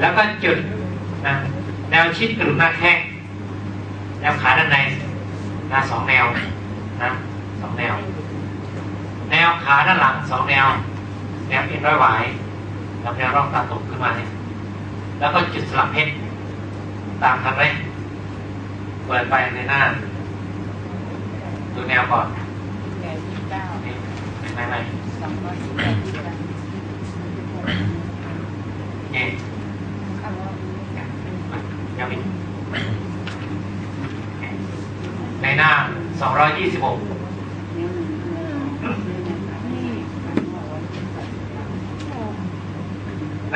แล้วก็จุดนะแนวชิดกระดูกหน้าแข้งแนวขาด้านในนะสองแนวนะสองแนว แนวขาด้านหลังสองแนว แนวเอ็นร้อยหวายกับแนวร่องตาตกขึ้นมาเนี่ยแล้วก็จุดสลับเพชรตามทันไหมเปิดไปในหน้า ดูแนวก่อนแปดสิบเก้านี่ไม่ไม่สองร้อยสิบแปดสิบเก้า นี่ ข้างล่าง ยังมีในหน้า226นิ้วหนึ่งนี่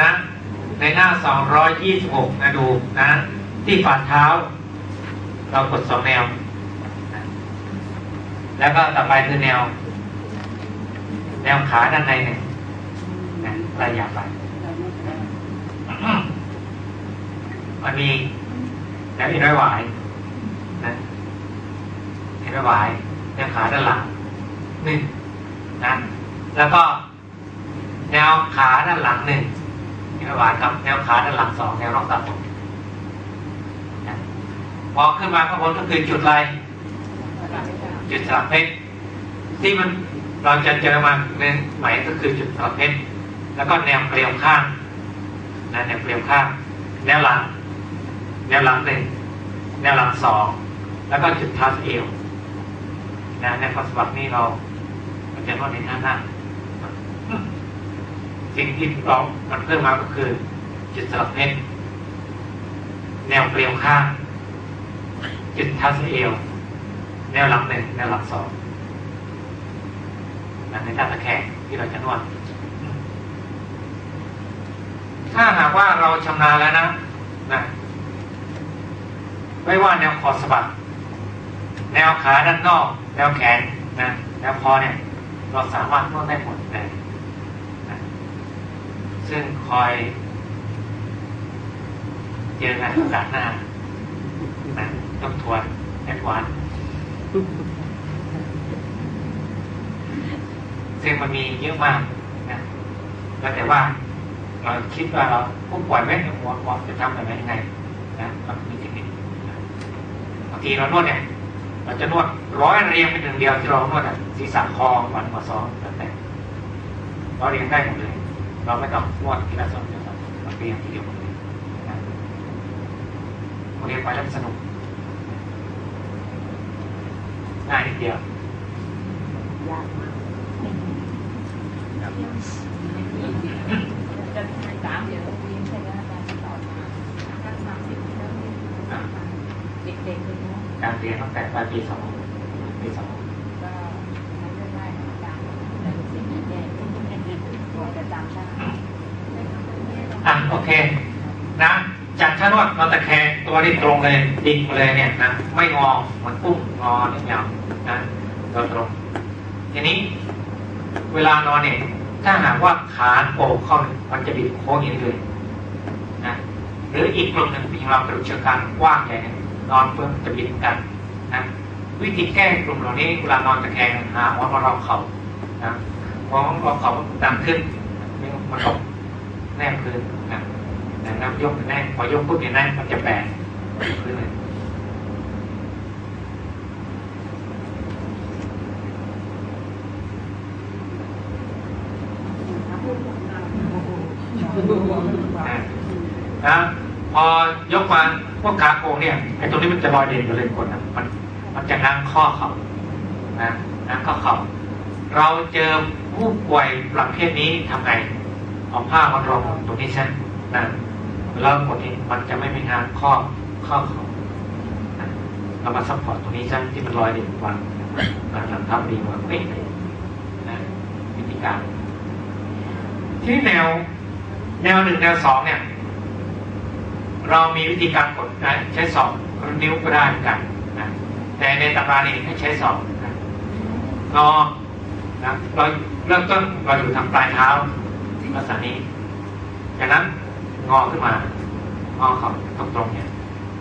นะ ในหน้า226นะดูนะ ที่ฝ่าเท้า เรากดสองแนว แล้วก็ต่อไปคือแนว แนวขาด้านในเนี่ยนะระยะไปมันมีแนวอินร้อยหวาย อินร้อยหวายแนวขาด้านหลังหนึ่งนะแล้วก็ แนวขาด้านหลังหนึ่งอินร้อยหวายกับแนวขาด้านหลังสองแนวร่องตัดผมพอขึ้นมาข้างบนก็คือจุดอะไรจุดสลับเพชรที่มันเราจะเจอมันในไหมก็คือจุดสลับเพชรแล้วก็แนวเกลียวข้างนะแนวเกลียวข้าง แนวหลัง แนวหลังหนึ่งแนวหลังสองแล้วก็จุดทัสเอว นะในข้อสบับนี้เราเราจะนวดในหน้าหน้าสิ่งที่เรามันเพิ่มมาก็คือ จุดสลับเพชรแนวเกลียวข้าง จุดทัสเอว แนวหลังหนึ่งแนวหลังสองนะในท่าตะแคงที่เราจะนวดถ้าหากว่าเราชำนาญแล้วนะนะไม่ว่าแนวคอสะบัด แนวขาด้านนอก แนวแขนนะแนวคอเนี่ย เราสามารถนวดได้หมดเลยนะซึ่งคอยเจอกันโอกาสหน้านะต้องทวนแอดวานซ์ซึ่งมันมีเยอะมากนะแล้วแต่ว่าเราคิดว่าเราผู้ป่วยไหมหัวหัวจะทำอะไรยังไงนะมันมีเทคนิคบางทีเรานวดเนี่ย เราจะนวดร้อยเรียงเป็นหนึ่งเดียวที่เรานวดอะศีรษะคอวันหัวซองแล้วแต่เราเรียงได้หมดเลย เราไม่ต้องนวดทีละส่วนทีละส่วนเราเรียงทีเดียวหมดเลยนะเรียนไปแล้วสนุกง่ายนิดเดียวยากมากจะสามเดี๋ยวปีนใช่ไหมอาจารย์สอนมาอาการสามสิบแล้วเด็กๆเลยนะ การ เรียนตั้งแต่ปลายปีสองปีสองก็ไม่ได้อาจารย์แต่สิ่งที่แย่กว่าจะจำได้อะโอเค นะจากชานวดเราตะแคงตัวนี้ตรงเลยดิ่งมาเลยเนี่ยนะไม่งอเหมือนกุ้งงอนิดเดียวนะเราตรงทีนี้ เวลานอนเนี่ยถ้าหากว่าขาโป่งเข้าเนี่ยมันจะบิดโค้งอย่างนี้เลยนะหรืออีกกลุ่มหนึ่งที่เรากระดูกเชิงกรานกว้างใหญ่เนี่ยนอนเพื่อจะบิดกัน นะวิธีแก้กลุ่มเหล่านี้เวลานอนตะแคงหาหัวมารองเข่านะหัวมารองเข่ามันดังขึ้นไม่งั้นมันตกแนบพื้นนะแต่น้ำยกแน่นพอยกปุ๊บเนี่ยแน่นมันจะแบนพื้นเลยนะพอยกมาพวกขาโครงเนี่ยไอ้ตรงนี้มันจะลอยเด่นอยู่เลยคนนะมัน มันจะง้างข้อเข่านะง้างข้อเข่าเราเจอผู้ป่วยประเภทนี้ทำไงเอาผ้ามารองตรงนี้ใช่นะแล้วกดนี้มันจะไม่มีง้างข้อข้อเข่านะเรามาซัพพอร์ตตรงนี้ใช่ที่มันลอยเด่นวางนะหลังทับดีวางเป๊ะเลยนะวิธีการ ที่แนว แนวหนึ่งแนวสองเนี่ย เรามีวิธีการกดใช้สองนิ้วก็ได้เหมือนกัน แต่ในตำรานี่ให้ใช้สองนะงอนะเราเริ่มต้นเราอยู่ทางปลายเท้าลักษณะนี้จากนั้นงอขึ้นมางอเข่าตรงๆเนี่ย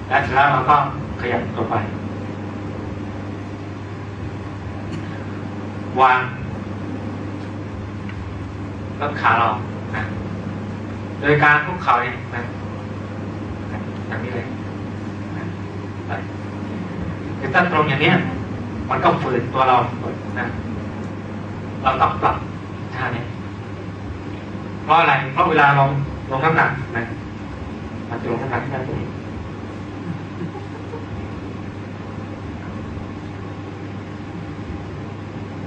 แล้วเสร็จแล้วเราก็ขยับตัวไป วางต้นขาเรานะโดยการคุกเข่าเนี่ยนะอย่างนี้เลย คือถ้าตรงอย่างเนี้ย มันก็ฝืนตัวเรานะเราต้องปรับท่านี้เพราะอะไรเพราะเวลาลงลงน้ำหนักนะมันจะลงน้ำหนักที่ด้านตรงนี้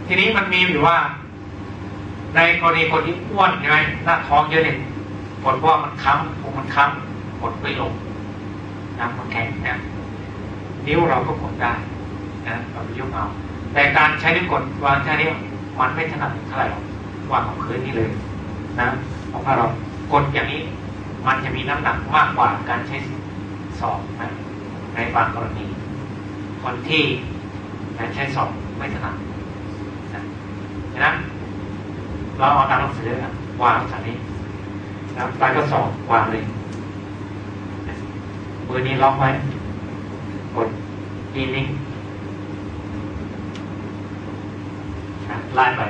ทีนี้มันมีอยู่ว่า ในกรณีคนที่อ้วนใช่ไหมหน้าท้องเยอะเนี่ยผลเพราะว่ามันค้ำพุงมันค้ำกดไม่ลงน้ำมันแข็งนะ นิ้วเราก็กดได้นะเราไปยกเอา แต่การใช้นิ้วกดวางแค่นี้มันไม่ถนัดเท่าไหร่หรอกวางของพื้นนี่เลยนะเพราะว่าเรากดอย่างนี้ มันจะมีน้ำหนักมากกว่าการใช้สองนะในบางกรณี คนที่ใช้สองไม่ถนัดนะฉะนั้นเราเอาตามหนังสือวางจากนี้แล้วปลายก็สองวางเลยมือนี้ล็อกไว้ กดทีนิ่งนะไล่ไป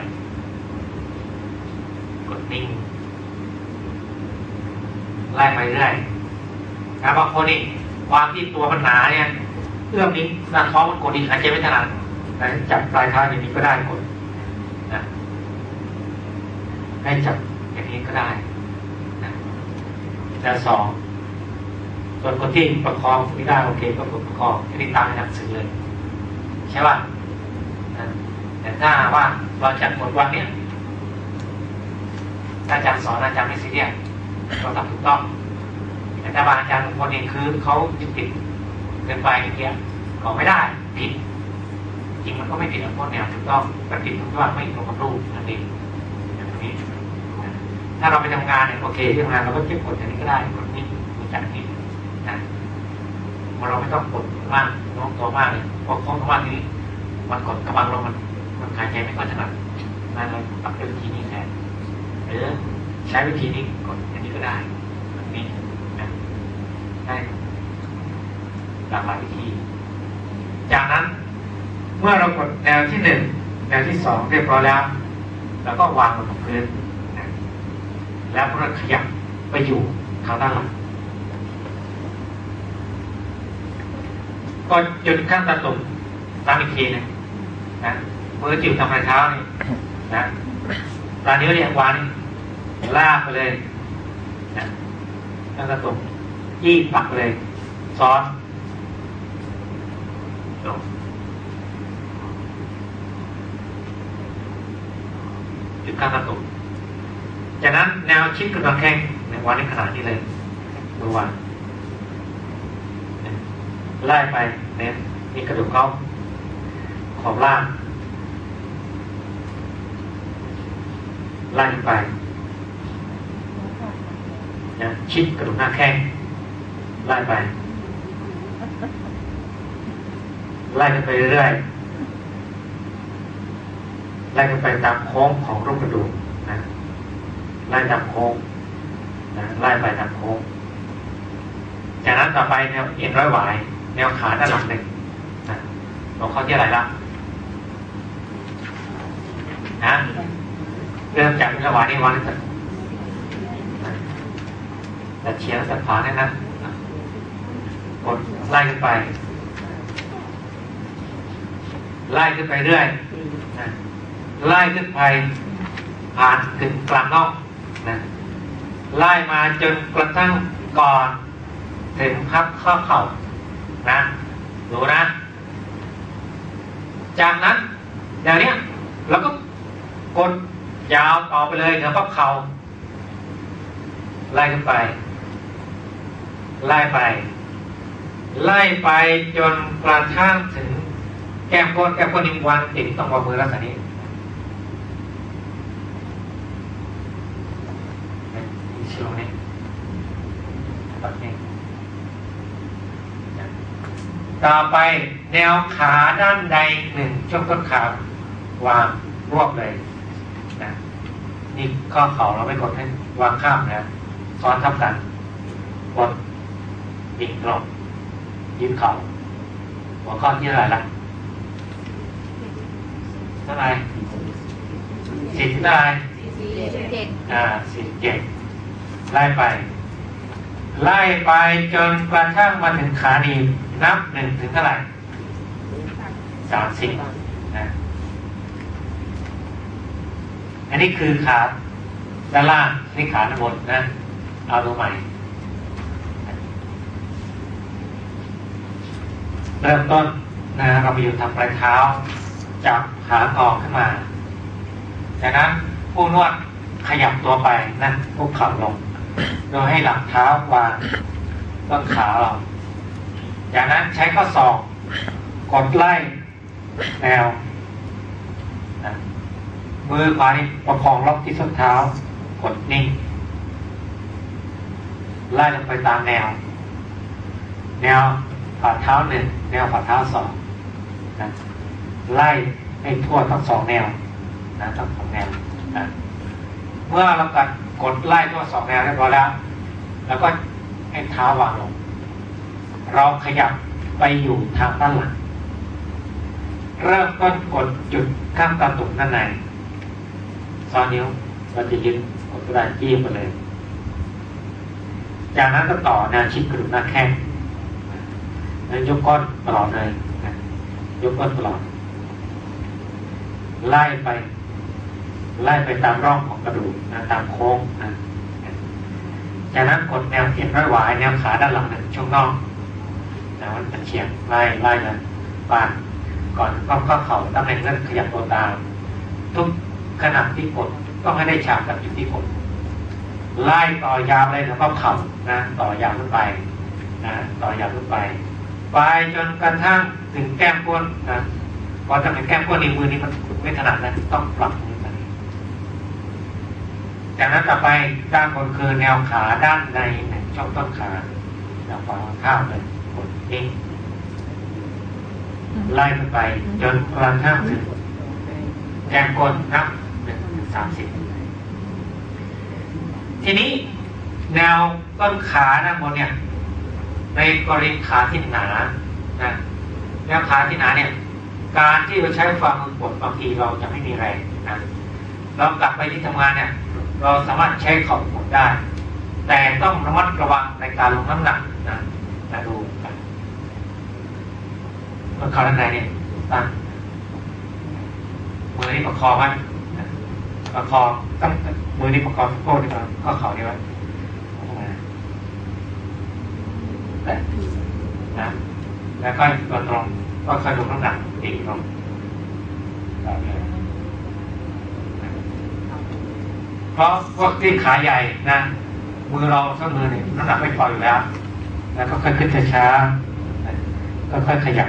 กดนิ่งไล่ไปเรื่อยนะบางคนนี่วางที่ตัวมันหนาเนี่ยเอื้อมนิ้วหน้าท้องมันกดอีกหายใจไม่ถนัดนะจับปลายเท้าอย่างนี้ก็ได้กดนะให้จับอย่างนี้ก็ได้นะแต่สอง ส่วนคนที่ประคองไม่ได้โอเคก็กประคองที่นี่ตามหนังสือเลยใช่ป่ะแต่ถ้าว่าเราจัดกดวันเนี้ยอาจารย์สอนอาจารย์ไม่ซีเรียสเราทำถูกต้องแต่ถ้าบางอาจารย์บางคนเองคือเขายึดติดเกินไปอย่างเงี้ยเขาไม่ได้ผิดจริงมันก็ไม่ผิดหรอกเพราะแนวถูกต้องก็ผิดตรงที่ว่าไม่ลงกับรูปนั่นเองอย่างนี้ถ้าเราไปทำงานเนี่ยโอเคที่ทำงานเราก็เก็บกดอย่างนี้ก็ได้กดนี้กดจากนี้ เราไม่ต้องกดมากน้อมตัวมากเลยเพราะโค้งตัวมากทีนี้มันกดกำลังลงมันมันหายใจไม่ค่อยถนัดนั่นเราปรับด้วยวิธีนี้แทนหรือใช้วิธีนี้กดอย่างนี้ก็ได้แบบนี้นะได้หลากหลายวิธี จากนั้นเมื่อเรากดแนวที่หนึ่งแนวที่สองเรียบร้อยแล้วเราก็วางบนพื้น แล้วเราขยับไปอยู่ทางด้านหลัง ก็หยุดข้างตาตุ่มตามอีกทีนึงนะมือจิ๋วทำปลายเท้านี่นะตานิ้วเนี่ยวางนี่ลากไปเลยนะข้างตาตุ่มยี่ปักเลยซ้อนลงจุดข้างกระตุกจากนั้นแนวชิดกระดองแข้งในวันในขนาดนี้เลยดูว่า ไล่ไปเนี่ยนี่กระดูกเขาขอบล่างไล่ขึ้นไปนะชิดกระดูกหน้าแข้งไล่ไป ไล่ขึ้นไปเรื่อยไล่ขึ้นไปตามโค้งของรูปกระดูกนะไล่ตามโค้งนะไล่ไปตามโค้งจากนั้นต่อไปแนวเอ็นร้อยหวาย แนวขาด้านหลังหนึ่งนะลงเข้าที่อะไรละนะเริ่มจากร้อยหวายนี่วางนี่ก่อนแต่เฉียงสัดขาเนี่ยนะนะกดไล่ขึ้นไป ไล่ขึ้นไปเรื่อยนะไล่ขึ้นไปผ่านถึงกลางนองนะไล่มาจนกระทั่งก่อน ถึงพับข้อเข่า นะดูนะ จากนั้นอย่างเนี้ยเราก็กดยาวต่อไปเลยเถึงพับเข่าไล่ขึ้นไป ไล่ไป ไล่ไปจนกระทั่งถึงแก้มก้นแก้มก้นนิ่งวางติดต้องวางมือลักษณะนี้ชิลงนี้แบบนี้ ต่อไปแนวขาด้านใดหนึ่งช่วงต้นขาวางรวบเลยนะนี่ข้อเข่าเราไม่กดให้วางข้ามนะซ้อนทับกันกดดิ่งตรงยืนเข่าหัวข้อที่เท่าไหร่ละเท่าไหร่สิบเท่าไหร่สี่สิบเจ็ดอ่าสิบเจ็ดไล่ไป ไล่ไปจนกระทั่งมาถึงขานีนับหนึ่งถึงเท่าไหร่สามสิบนะอันนี้คือขาด้านล่างนี่ขาด้านบนนะเอาตัวใหม่เริ่มต้นนะเราไปอยู่ทำปลายเท้า จับขากองขึ้นมาจากนั้นผู้นวดขยับตัวไปนั่นคุกเข่าลง โดยให้หลังเท้าวางต้นขาเรา จากนั้นใช้ข้อศอกกดไล่แนวมือขวานี่ประคองล็อกที่ส้นเท้ากดนิ่งไล่ลงไปตามแนว แนวฝ่าเท้าหนึ่งแนวฝ่าเท้าสองนะไล่ให้ทั่วทั้งสองแนวนะทั้งสองแนวนะเมื่อเรากัด กดไล่ทั่วสองแนวเรียบร้อยแล้ว แล้วก็ให้เท้าวางลง เราขยับไปอยู่ทางด้านหลัง เริ่มต้นกดจุดข้างตาตุ่มด้านในซอนนิ้วเราจะยืนกดกระดาษจี้ไปเลย จากนั้นก็ต่อแนวชิดกระดูกหน้าแข้งแล้วยกก้นตลอดเลยยกก้นตลอด ไล่ไป ไล่ไปตามร่องของกระดูกนะตามโค้งนะจากนั้นกดแนวเอ็นร้อยหวายแนวขาด้านหลังหนึ่งช่วงน่องนะมันจะเฉียงไล่ไล่เลยปานก่อนก็ข้อเข่าตำแหน่งนั้นขยับตัวตาม ทุกขณะที่กดต้องให้ได้ฉากกับจุดที่กดไล่ต่อยาวเลยแล้วก็เข่านะต่อยาวขึ้นไปนะต่อยาวขึ้นไปไปจนกระทั่งถึงแก้มก้นนะพอจะถึงแก้มก้นในมือนี้มันไม่ถนัดนะต้องปรับมือ จากนั้นต่อไปด้านบนคือแนวขาด้านในหนึ่งช่องต้นขาแนวขวาข้ามเลยกดเองไล่ขึ้นไปจนกระทั่งถึงแก้มก้นนับหนึ่งถึงสามสิบทีนี้แนวต้นขาด้านบนเนี่ย ในกรณีขาที่หนานะแนวขาที่หนาเนี่ย การที่เราใช้ฝ่ามือกดบางทีเราจะไม่มีแรงนะเรากลับไปที่ทำงานเนี่ย เราสามารถใช้ข่ากดได้ แต่ต้องระมัดระวังในการลงน้ำหนักนะนะดูกันต้นขาด้านในเนี่ยตั้งมือนี้ประคองไว้ประคองตั้งมือนี้ประคองโพกนี่ก่อนข้อเข่านี่ไว้แต่นะแล้วก็ตัวตรงก็ค่อยลงน้ำหนักตีลงแบบนี้ เพราะพวกที่ขาใหญ่นะมือเราส้นมือเนี่ยน้ำหนักไม่พออยู่แล้ว แล้วก็ค่อยขึ้นช้าๆก็ค่อยขยับ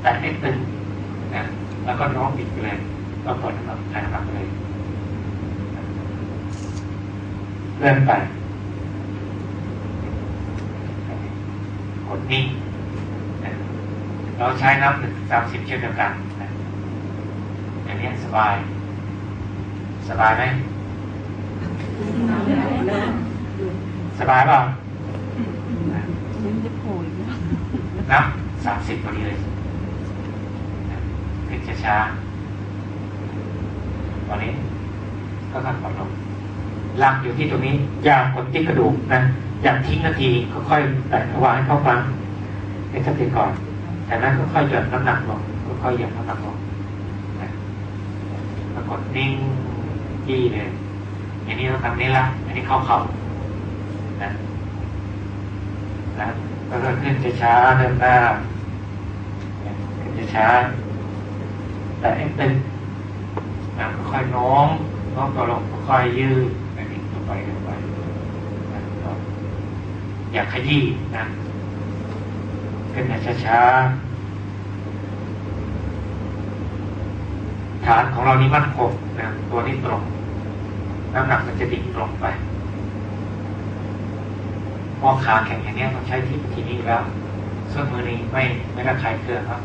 แต่ให้ตึงนะแล้วก็น้อมบิดไปเลยก็ปล่อยน้ำหนักใช้น้ำหนักเลยเลื่อนไปกดนิ่งเราใช้นับหนึ่งสามสิบเช่นเดียวกันอย่างนี้สบาย สบายไหมสบายเปล่านะนับสามสิบพอดีเลยนะขึ้นช้าๆตอนนี้ ก็ค่อยๆผ่อนลงหลักอยู่ที่ตรงนี้ อย่ากดที่กระดูกนะอย่าทิ้งนาทีก็ค่อยแตะวางให้เข้าฟังให้สติก่อนจากนั้นก็ค่อยหย่อนน้ำหนักลงก็ค่อยหย่อนน้ำหนักลงนะแล้วกดนิ่ง ยี่เลย อย่างนี้เราทำนี้ละอันนี้เข้าเข่านะนะแล้วก็ขึ้นช้าๆเดินหน้าขึ้นช้าๆแต่ไอ้ตึงนะค่อยโน้มน้อมตัวลงค่อยยืดอันนี้ต่อไปต่อไปนะอย่าขยี้นะขึ้นมาช้าๆ ฐานของเรานี่มั่นคงนะตัวนี้ตรงน้ำหนักมันจะดิ่งลงไปพอขาแข็งอย่างนี้ต้องใช้ที่ทีนี้แล้วส่วนมือนี้ไม่ไม่ระคายเคืองครับ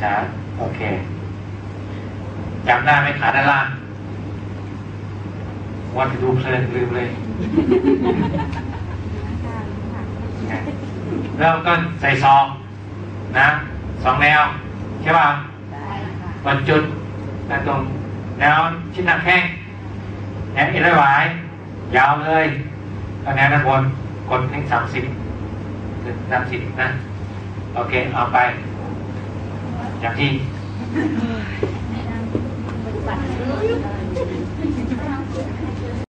ช้าๆโอเคจำได้ไหมขาด้านล่างวันจะดูเพลินลืมเลยเริ่มต้นใส่ซองนะสองแนวใช่ป่ะ một chút là tùng nào ชิ้นหนักแห้งแนวอิกร้อไว้ยาวเลยตอนนี้ด้านบนกดทั้งสามสิบถึงสามสิบนะ โอเค เอาไปอย่างที่